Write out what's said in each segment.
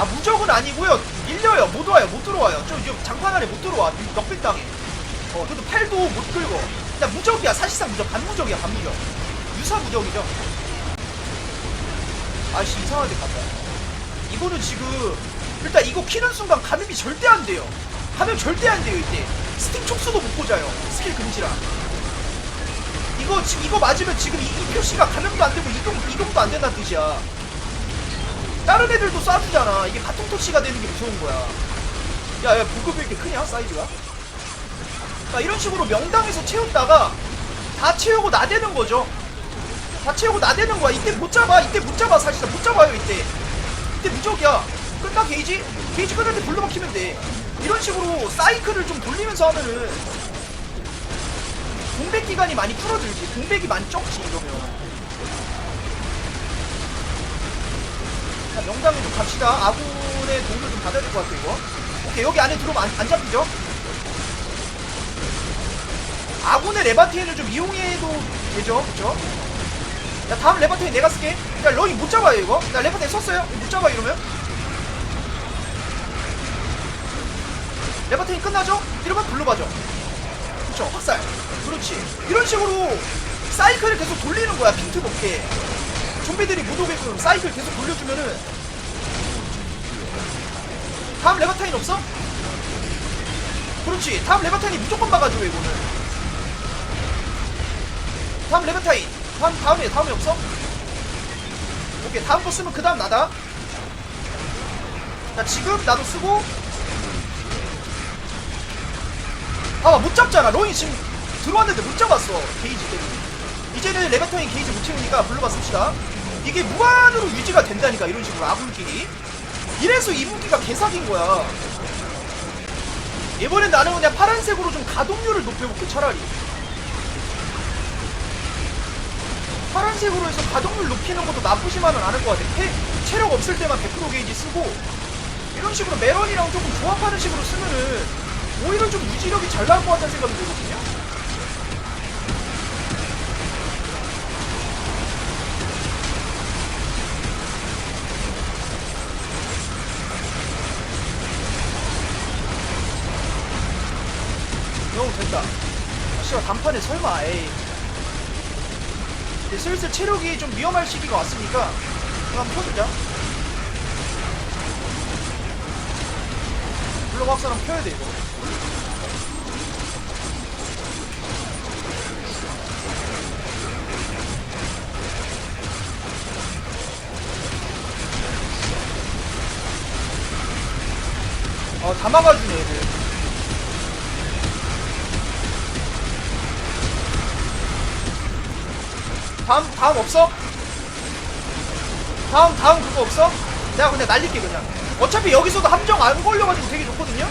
아 무적은 아니고요. 밀려요. 못 와요. 못 들어와요. 저 지금 장판 안에 못 들어와. 넉백 당해 어 그래도 팔도 못 끌고. 그냥 무적이야. 사실상 무적. 반무적이야 반무적. 유사 무적이죠. 아씨 이상한 데 갔다. 이거는 지금 일단 이거 키는 순간 감염이 절대 안 돼요. 감염 절대 안 돼요 이때. 스팅 촉수도 못 꽂아요. 스킬 금지라 이거 지금 이거 맞으면 지금 이, 이 표시가 감염도 안 되고 이동 이동도 안 된다는 뜻이야 다른 애들도 쏴주잖아. 이게 같은 토치가 되는 게 무서운 거야. 야야 보급이 이렇게 크냐 사이즈가? 자 이런 식으로 명당에서 채웠다가 다 채우고 나대는 거죠. 다 채우고 나대는 거야. 이때 못 잡아. 이때 못 잡아 사실상. 못 잡아요 이때. 이때 무적이야. 끝나 게이지? 게이지 끝날 때 불러 막히면 돼. 이런 식으로 사이클을 좀 돌리면서 하면은 공백 기간이 많이 줄어들지. 공백이 많이 적지 이러면 자 명당에 좀 갑시다. 아군의 도움을 좀 받아야 될 것 같아 이거. 오케이 여기 안에 들어오면 안, 안 잡히죠? 아군의 레바테인을 좀 이용해도 되죠? 그쵸? 야 다음 레바테인 내가 쓸게. 야 러이 못 잡아요 이거. 나 레바테인 썼어요? 못 잡아 이러면? 레바테인 끝나죠? 이러면 불러봐죠 그쵸 확살. 그렇지. 이런 식으로 사이클을 계속 돌리는 거야 빈트 높게 좀비들이 못 오게끔 사이클 계속 돌려주면은 다음 레바타인 없어? 그렇지. 다음 레바타인이 무조건 막아줘 이거는. 다음 레바타인. 다음 다음에 다음에 없어? 오케이 다음 거 쓰면 그 다음 나다. 자 지금 나도 쓰고. 봐봐 못 잡잖아. 로인 지금 들어왔는데 못 잡았어. 게이지 때문에 이제는 레바타인 게이지 못 채우니까 불러봐 씁시다. 이게 무한으로 유지가 된다니까 이런 식으로 아군끼리. 이래서 이 무기가 개사기인 거야. 이번엔 나는 그냥 파란색으로 좀 가동률을 높여볼게 차라리. 파란색으로 해서 가동률 높이는 것도 나쁘지만은 않을 것 같아. 태, 체력 없을 때만 100% 게이지 쓰고 이런 식으로 메런이랑 조금 조합하는 식으로 쓰면은 오히려 좀 유지력이 잘 나올 것 같다는 생각이 들거든요 너무 된다. 아, 씨발 단판에 설마 에이. 이제 슬슬 체력이 좀 위험할 시기가 왔으니까 한번 펴주자. 블록 확산은 펴야 돼 이거. 어, 다 막아주 다음 다음 없어? 다음 다음 그거 없어? 내가 그냥 날릴게 그냥 어차피 여기서도 함정 안 걸려가지고 되게 좋거든요?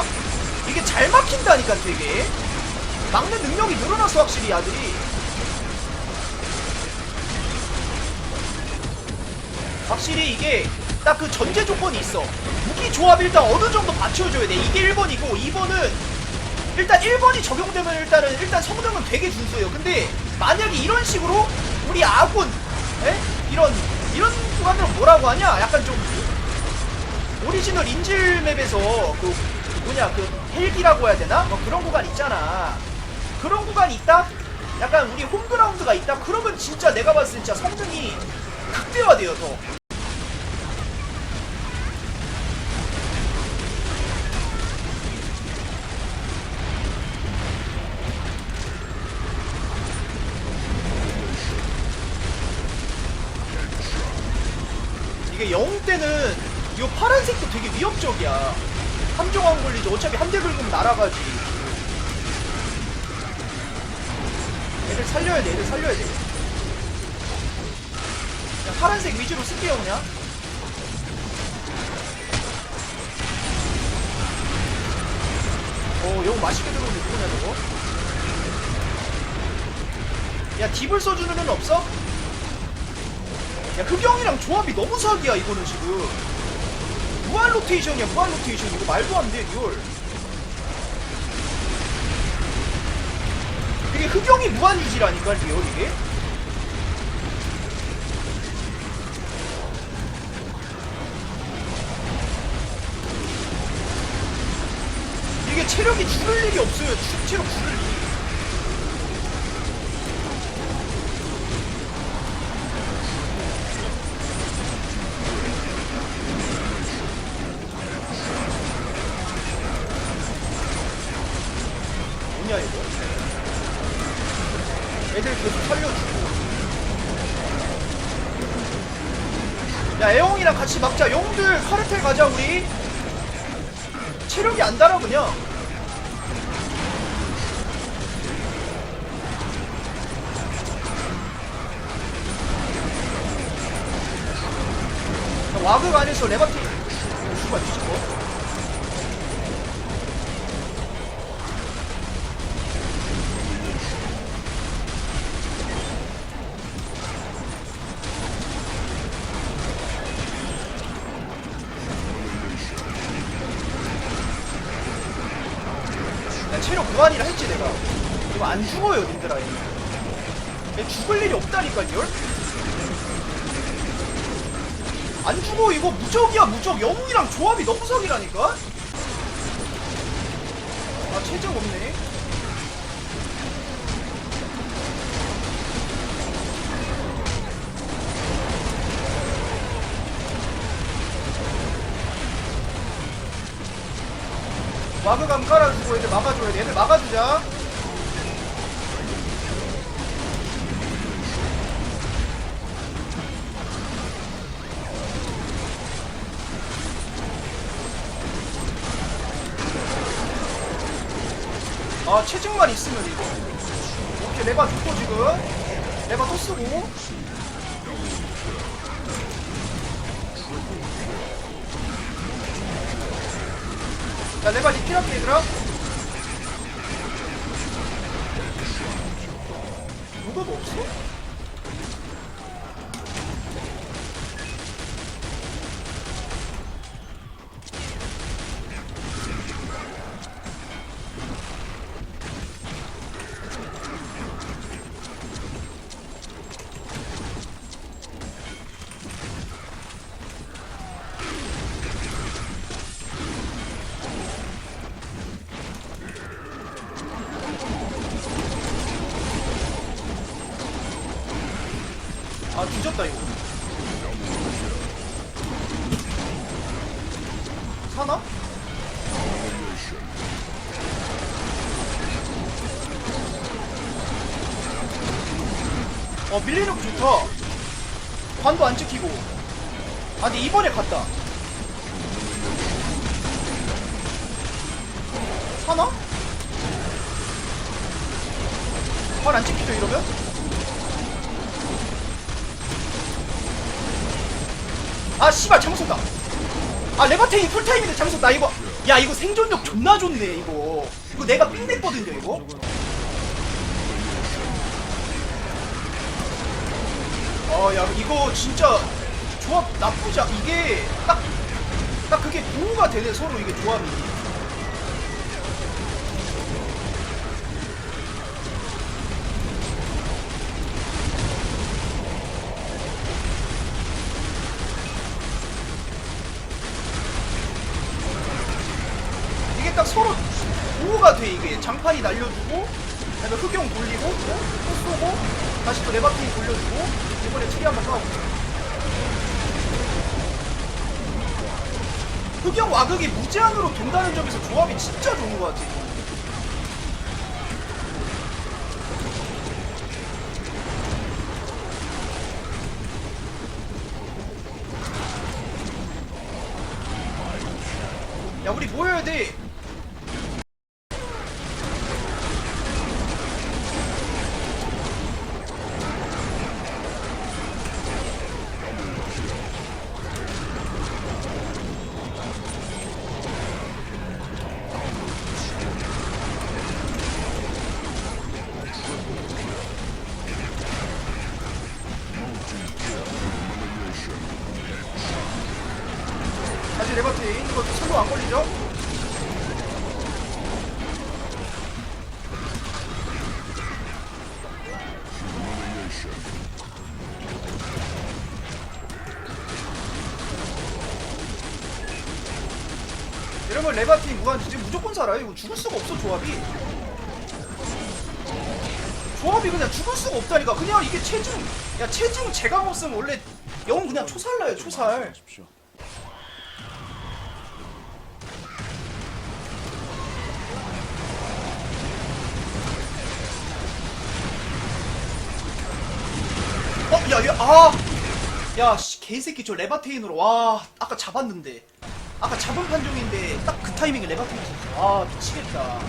어? 이게 잘 막힌다니까 되게 막는 능력이 늘어났어 확실히 이 아들이 확실히 이게 딱 그 전제 조건이 있어 무기 조합 일단 어느 정도 받쳐줘야 돼 이게 1번이고 2번은 일단 1번이 적용되면 일단은 일단 성능은 되게 준수해요. 근데 만약에 이런 식으로 우리 아군 에? 이런 이런 구간을 뭐라고 하냐? 약간 좀 오리지널 인질 맵에서 그 뭐냐 그 헬기라고 해야 되나? 뭐 그런 구간 있잖아. 그런 구간이 있다? 약간 우리 홈그라운드가 있다? 그러면 진짜 내가 봤을 때 진짜 성능이 극대화돼요 더. 이게 영웅 때는 이 파란색도 되게 위협적이야. 함정 안 걸리지. 어차피 한 대 긁으면 날아가지. 애들 살려야 돼. 애들 살려야 돼. 그냥 파란색 위주로 쓸게요 그냥. 어, 영웅 맛있게 들어오는데 누구냐 저거? 야 딥을 써주는 애는 없어? 야 그 흑영이랑 조합이 너무 사기야 이거는 지금. 무한 로테이션이야 무한 로테이션. 이거 말도 안돼 리얼. 이게 흑영이 무한 유지라니까 리얼 이게? 이게 체력이 줄을 일이 없어요. 체력 줄을 일이 야 애용이랑 같이 막자. 영웅들 카르텔 가자 우리. 체력이 안 달아 그냥. 야, 와그 안에서 레바티 수가 뒤집어. 안 죽어요 님들아. 얘 죽을 일이 없다니까요. 안 죽어 이거 무적이야 무적. 영웅이랑 조합이 너무 석이라니까? 아 체적 없네. 와그감 깔아주고 애들 막아줘야 돼. 애들 막아주자 아 체증만 있으면 이거. 오케이 레바 죽고 지금. 레바 또 쓰고. 자 레바 리필 할게 얘들아. 누가 뭐 없어? 아 뒤졌다 이거 사나? 어 밀리는 거 좋다 관도 안 찍히고 아 근데 이번에 갔다 사나? 관안 찍히죠 이러면? 아 씨발 잘못 썼다. 아 레바테이 풀타임인데 잘못 썼다. 이거 야 이거 생존력 존나 좋네 이거. 이거 내가 삥 냈거든요 이거? 아야 이거 진짜 조합 나쁘지 않 이게 딱 딱 그게 보호가 되네 서로 이게 조합이 장판이 날려주고 그다음에 흑용 돌리고 어? 또 쏘고 다시 또 레바테이 돌려주고 이번에 트리 한번 까고 흑용 와극이 무제한으로 돈다는 점에서 조합이 진짜 좋은 것 같아 야 우리 모여야 돼 이러면 레바틴 무한지 지금 무조건 살아요. 이거 죽을 수가 없어 조합이. 조합이 그냥 죽을 수가 없다니까. 그냥 이게 체중, 야 체중 제강 없으면 원래 영 그냥 초살나요 초살. 어, 야, 야, 아, 야, 씨, 개새끼 저 레바테인으로 와, 아까 잡았는데, 아까 잡은 판정인데 딱 그 타이밍에 레바테인 있었어. 아, 미치겠다.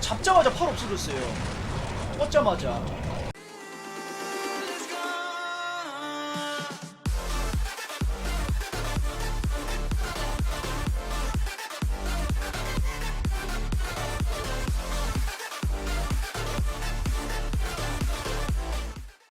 잡자마자 팔 없어졌어요. 뻗자마자.